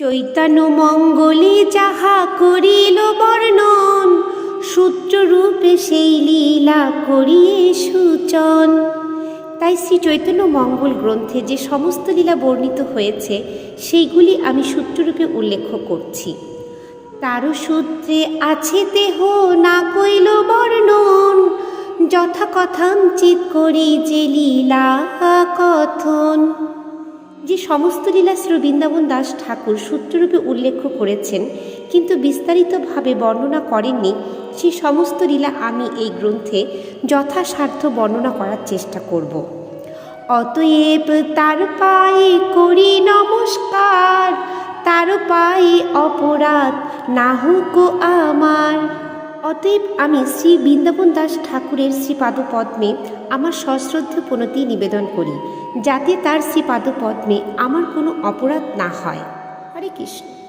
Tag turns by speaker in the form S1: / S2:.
S1: চৈতন্য মঙ্গলে যাহা করিল বর্ণন, সূত্ররূপে সেই লীলা করিয়ে সূচন। তাই শ্রী চৈতন্য মঙ্গল গ্রন্থে যে সমস্ত লীলা বর্ণিত হয়েছে, সেইগুলি আমি সূত্ররূপে উল্লেখ করছি। তারও সূত্রে আছে দেহ, না কইল বর্ণন যথা কথাম চিত করি যে লীলা কথন। যে সমস্ত লীলা শ্রী বৃন্দাবন দাস ঠাকুর সূত্ররূপে উল্লেখ করেছেন, কিন্তু বিস্তারিতভাবে বর্ণনা করেননি সেই সমস্ত লীলা আমি এই গ্রন্থে যথাসাধ্য বর্ণনা করার চেষ্টা করব। অতএব তার পায়ে করি নমস্কার, তার পায়ে অপরাধ না হোক আমার। অতএব আমি শ্রী বৃন্দাবন দাস ঠাকুরের শ্রীপাদপদ্মে আমার সশ্রদ্ধ প্রণতি নিবেদন করি, যাতে তার শ্রীপাদপদ্মে আমার কোনো অপরাধ না হয়। হরে কৃষ্ণ।